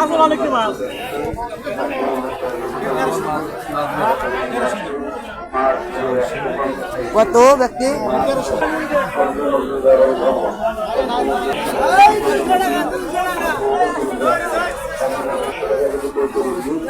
আসল অনেক কত ব্যক্তি?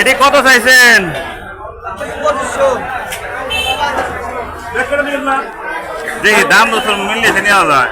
এটি কত চাইছেন? দেখি দাম তো মিলিয়েছে নেওয়া যায়।